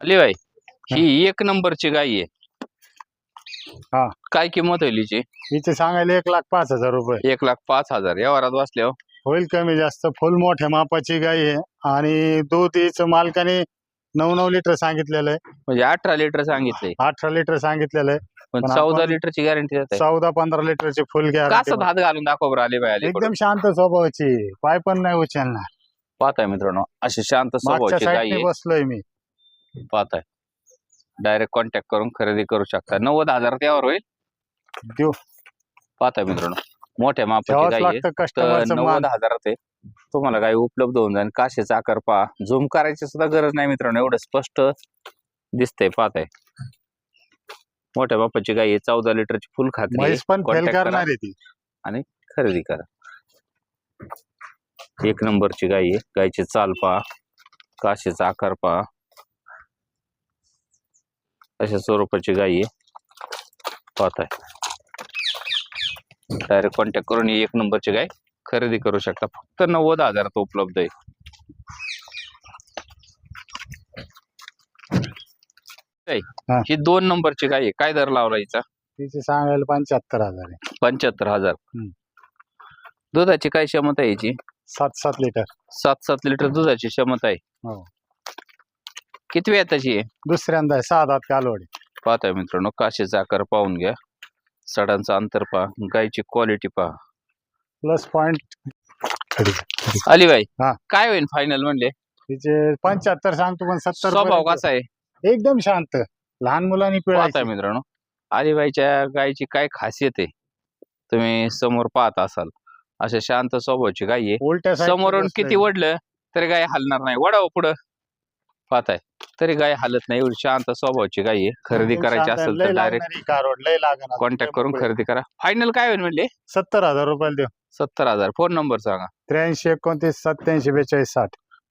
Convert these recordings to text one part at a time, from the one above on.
अली बाई ही. एक नंबरची गाय आहे. हा. काय किंमत होईल हिची? हिचे सांगायला एक लाख पाच हजार रुपये. एक लाख पाच हजार या वरात बसल्यावर होईल कमी जास्त फुल मोठ्या मापाची गाय आहे. आणि दूध हिचं मालकाने नऊ नऊ लिटर सांगितलेलं आहे. म्हणजे अठरा लिटर सांगितलंय. अठरा लिटर सांगितलेलं आहे. पण पण चौदा आपण- लिटरची गॅरंटी देत आहे चौदा पंधरा लिटरची फुल कसं गॅरंटी हात घालून दाखव बरं आली एकदम शांत स्वभावाची. पाय पण नाही उचलणार. पाहताय मित्रांनो अशी शांत मागच्या स्वभावाची गाय साईडने आहे. बसलोय मी. पाहताय. डायरेक्ट कॉन्टॅक्ट करून खरेदी करू शकता. नव्वद हजार त्यावर होईल? देऊ. पाहताय मित्रांनो. मोठ्या मापाची गाय मान नव्वद हजारात आहे. तुम्हाला गाय उपलब्ध होऊन जाईल. काशेचा आकार पहा. झूम करायची सुद्धा गरज नाही मित्रांनो. एवढं स्पष्ट दिसतंय. पाहताय. मोठ्या बापाची गाय आहे. चौदा लिटरची फुल खात्री आहे. म्हैस पण फेल contact करा. करणार आहे ती. खरेदी करा. एक नंबरची गाय आहे. गायची चाल पहा. काशीचा आकार पहा. अशा स्वरूपाची गाय आहे. पाहताय. डायरेक्ट कॉन्टॅक्ट करून ही एक नंबरची गाय खरेदी करू शकता. फक्त नव्वद हजारात उपलब्ध आहे? हा. दोन नंबरची गाय आहे. काय दर लावला हिचा? तिचे सांगायला पंच्याहत्तर हजार आहे. पंच्याहत्तर हजार. दुधाची काय क्षमता आहे याची सात सात लिटर. सात सात लिटर दुधाची क्षमता आहे. हो. किती वेळ त्याची? आहे दुसऱ्यांदा आहे सहा दात कालवडी. पाहताय मित्रांनो काशीचा आकार पाहून घ्या. सडांचं अंतर पहा गायची क्वालिटी पहा. प्लस पॉइंट अलीबाई हा. काय होईल फायनल म्हणले? तिचे पंच्याहत्तर सांगतो पण सत्तर स्वभाव पर्यंत कसा आहे? एकदम शांत. लहान मुलांनी पाहताय पिळायची मित्रांनो अलीबाईच्या गायची काय खासियत आहे? तुम्ही समोर पाहत असाल. अशा शांत स्वभावाची गाय आहे. उलट्या side समोरून बसलोय. किती वडलं तरी गाय हलणार नाही. वडाव पुढं. पाहताय. तरी गाय हलत नाही. एवढी शांत स्वभावाची गाय आहे. खरेदी करायची. असेल तर डायरेक्ट कारवड, लय लागणार. कॉन्टॅक्ट करून खरेदी करा. फायनल काय होईल म्हणले? सत्तर हजार रुपयाला देऊ. सत्तर हजार. फोन नंबर सांगा. त्र्याऐंशी एकोणतीस सत्याऐंशी बेचाळीस साठ.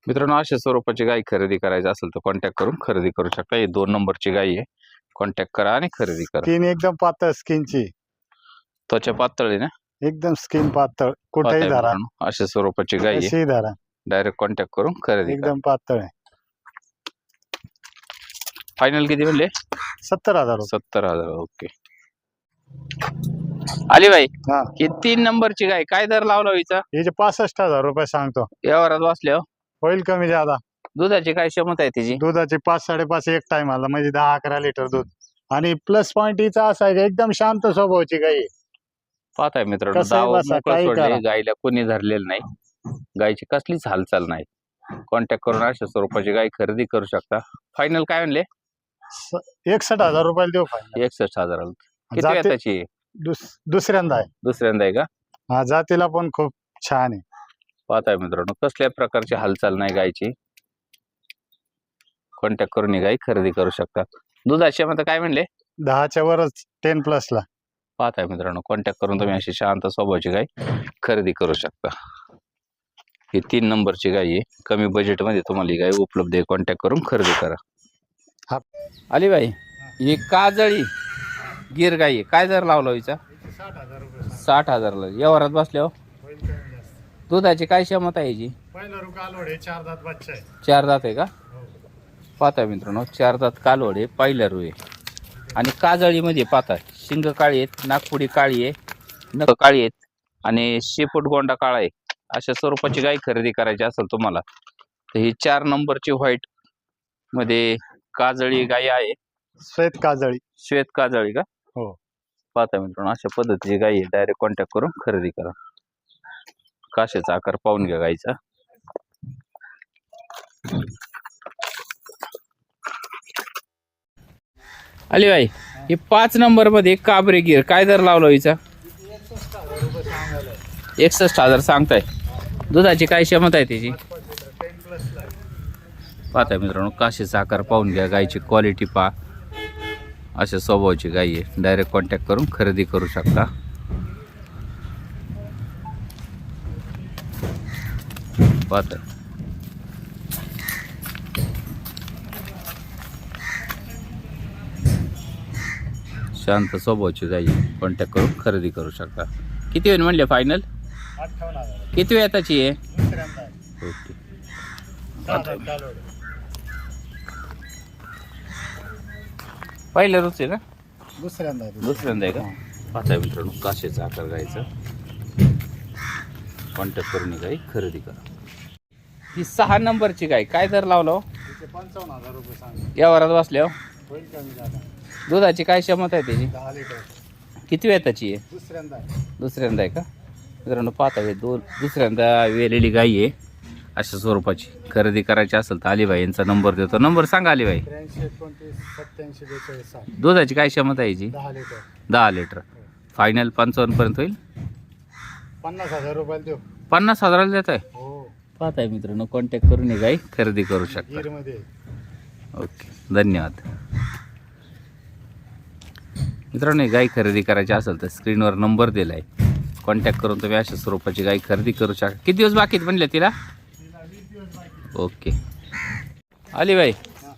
मित्रांनो अशा स्वरूपाची गाय खरेदी करायची असेल तर कॉन्टॅक्ट करून खरेदी करू शकता. ही दोन नंबरची गाय आहे. कॉन्टॅक्ट करा आणि खरेदी करा. स्किन एकदम पातळ स्किनची त्वचा पातळ आहे ना? एकदम स्किन पातळ. कुठेही पाहताय धरा. मित्रांनो, अशा स्वरूपाची गाय आहे. कशीही धरा. डायरेक्ट कॉन्टॅक्ट करून खरेदी करा. एकदम पातळ आहे. फायनल किती म्हणले? सत्तर हजार सत्तर हजार ओके. आली बाई हा. ही तीन नंबरची गाय काय दर लावला हिचा? हिचे पासष्ट हजार रुपये सांगतो. व्यवहारात बसल्यावर होईल कमी जादा. दुधाची काय क्षमता आहे तिची? दुधाचे पाच साडेपाच एक टाइम आला म्हणजे दहा अकरा लिटर दूध. आणि प्लस पॉइंट हिचा असा आहे की एकदम शांत स्वभावाची गाई आहे. पाहताय मित्रांनो कसंही दाव बसा, मोकळं काही सोडले करा. गायला कोणी धरलेलं नाही. गायची कसलीच हालचाल नाही. कॉन्टॅक्ट करून अशा स्वरूपाची गाय खरेदी करू शकता. फायनल काय म्हणले? एकसष्ट हजार रुपयाला देऊ फायनल. एकसष्ट हजार. किती जाती- वेताची? आहे? दुस- दुसऱ्यांदा आहे. दुसऱ्यांदा आहे का? हा जातीला पण खूप छान आहे. पाहताय मित्रांनो कसल्या प्रकारची हालचाल नाही गायची. कॉन्टॅक्ट करून ही गाय खरेदी करू शकता. दुधाची मग काय म्हणले? दहाच्या वरच टेन प्लसला पाहताय मित्रांनो कॉन्टॅक्ट करून तुम्ही अशी शांत स्वभावाची गाय खरेदी करू शकता. ही तीन नंबरची गाय आहे. कमी बजेटमध्ये तुम्हाला ही गाय उपलब्ध आहे. कॉन्टॅक्ट करून खरेदी करा. हा. अलीबाई ही काजळी गिर गाई आहे. काय जर लावला हिचा? साठ हजार रुपये. साठ हजारला व्यवहारात बसल्यावर हो. दुधाची काय क्षमता आहे याची पहिला रुक चार दात बच्चा आहे चार दात आहे का? पाता मित्रांनो चार दात कालवड आहे रू आहे. आणि काजळीमध्ये पाता शिंग काळी आहेत नागपुडी काळी आहे नख काळी आहेत आणि शेपूट गोंडा काळा आहे. अशा स्वरूपाची गाय खरेदी करायची असेल तुम्हाला तर ही चार नंबरची व्हाईटमध्ये काजळी गाय आहे. श्वेत काजळी. श्वेत काजळी का? हो. पाहताय मित्रांनो अशा पद्धतीची गाय आहे. डायरेक्ट कॉन्टॅक्ट करून खरेदी करा. काशेचा आकार पाहून घ्या गायचा आली बाई हे पाच नंबरमध्ये काबरे गिर. काय दर लावला हिचा? एकसष्ट हजार सांगताय. दुधाची काय क्षमता आहे त्याची पाहताय मित्रांनो काशीचा आकार पाहून घ्या गायची क्वालिटी पहा. अशा स्वभावाची गाय आहे. डायरेक्ट कॉन्टॅक्ट करून खरेदी करू शकता. पाहताय. शांत स्वभावाची गाई कॉन्टॅक्ट करून खरेदी करू शकता. किती वेळ म्हणले फायनल किती वेळ त्याची आहे ओके सहा दात कालवडे पहिल्या रोज आहे ना दुसऱ्यांदा आहे. दुसऱ्यांदा आहे का? पाहताय मित्रांनो काशेचा आकार गायचा. कॉन्टॅक्ट करून गाई खरेदी करा. ही सहा नंबरची गाय. काय दर लावला हो? तिचे पंचावन्न हजार रुपये सांग या वरात बसल्या हो? होईल कमी जादा दुधाची काय क्षमता आहे त्याची? दहा लिटर. किती वेताची आहे? दुसऱ्यांदा आहे. दुसऱ्यांदा आहे का? मित्रांनो पाहता हे दोन दुसऱ्यांदा वेलेली गाई आहे. अशा स्वरूपाची खरेदी करायची असेल तर अलिबाई यांचा नंबर देतो. नंबर सांगा अलिबाई. त्र्याऐंशी एकोणतीस सत्याऐंशी बेचाळीस साठ. दुधाची काय क्षमता आहे याची? दहा लिटर. दहा लिटर. फायनल पंचावन्न पर्यंत होईल? पन्नास हजार रुपयाला देऊ. पन्नास हजाराला देत आहे हो. पाहताय मित्रांनो कॉन्टॅक्ट करून ही गाई खरेदी करू शकता. गिरमध्ये. ओके धन्यवाद. मित्रांनो ही गाई खरेदी करायची असेल तर स्क्रीनवर नंबर दिला आहे कॉन्टॅक्ट करून तुम्ही अशा स्वरूपाची गाई खरेदी करू शकता. किती दिवस बाकी आहेत म्हणले तिला? ओके. आली बाई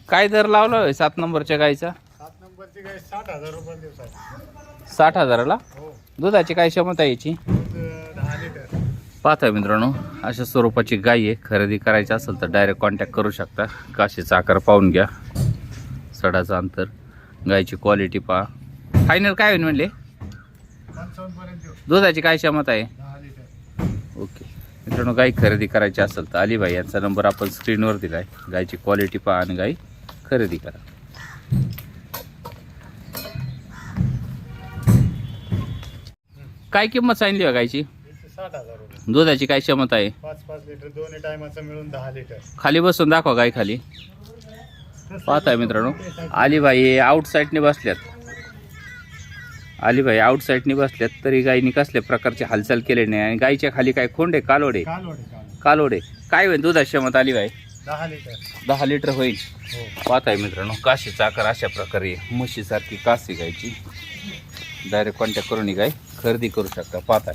काय दर लावला होय सात नंबरच्या गाईचा? सात नंबरची गाय साठ हजार साठ हजाराला? हो. दुधाची काय क्षमता आहे याची? दूध दहा लिटर. पाहता मित्रांनो अशा स्वरूपाची गाय आहे. खरेदी करायची असेल तर डायरेक्ट कॉन्टॅक्ट करू शकता. काशीचा आकार पाहून घ्या. सडाचं अंतर. गायची क्वालिटी पहा. फायनल काय होईल म्हणले? दुधाची काय क्षमता आहे? ओके. मित्रांनो गाय खरेदी करायची असेल तर अलिबाई यांचा नंबर आपण स्क्रीनवर दिला आहे गायची क्वालिटी पहा आणि गाई खरेदी करा. काय किंमत सांगली आहे हो गायची साठ हजार रुपये दुधाची काय क्षमता आहे? पाच पाच लिटर दोन्ही टायमाचं मिळून दहा लिटर खाली बसून दाखवा गाय खाली. पाहताय मित्रांनो अलिबाई आउट साईडने बसल्यात. अलिबाई आउट साईडने बसल्यात तरी गायनी कसल्या प्रकारची हालचाल केली नाही. आणि गायच्या खाली काय खोंडे कालोडे? कालोडे काय होईल दुधाची क्षमता अलिबाई दहा लिटर. दहा लिटर होईल. हो. पाहताय मित्रांनो काशीचा आकार अशा प्रकारे म्हशीसारखी काशी गायची. डायरेक्ट कॉन्टॅक्ट करून ही गाय खरेदी करू शकता. पाहताय.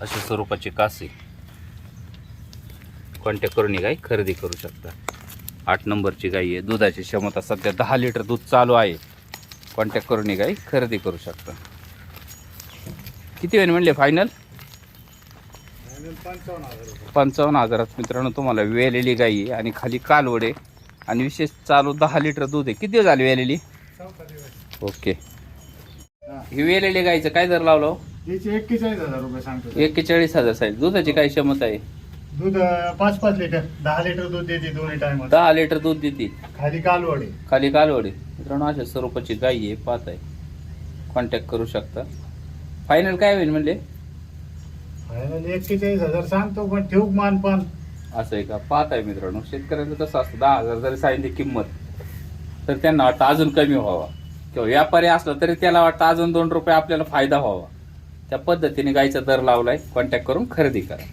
अशा स्वरूपाची कासी कॉन्टॅक्ट करून ही गाय खरेदी करू शकता. आठ नंबरची गाय आहे. दुधाची क्षमता सध्या दहा लिटर दूध चालू आहे. कॉन्टॅक्ट करून ही खरेदी करू शकता. किती वेळ म्हणले फायनल पंचावन्न हजारात मित्रांनो तुम्हाला वेलेली गाई आहे आणि खाली कालवडे आणि विशेष चालू दहा लिटर दूध आहे. किती दिवस झाले वेलेली? ओके. हा. ही वेलेली गाईचं काय दर लावलं हिचे एक्केचाळीस हजार रुपये सांगतो एक्केचाळीस हजार साईज दुधाची काय क्षमता आहे? दूध पाच पाच लिटर. दहा लिटर दूध देते दोन्ही टायमात. दहा लिटर दूध देते. खाली कालवडे. खाली कालवडे. मित्रांनो अशा स्वरूपाची गाई आहे पाहत आहे. कॉन्टॅक्ट करू शकता. फायनल काय होईल म्हणले? फायनल एक्केचाळीस हजार सांगतो पण ठेवू मान पण? असं आहे का? पाहत आहे मित्रांनो. शेतकऱ्यांचं कसं असतं. दहा हजार जरी सांगितली किंमत तर त्यांना वाटतं अजून कमी व्हावा. किंवा व्यापारी असला तरी त्याला वाटतं अजून दोन रुपये आपल्याला फायदा व्हावा. त्या पद्धतीने गायचा दर लावलाय. कॉन्टॅक्ट करून खरेदी करा.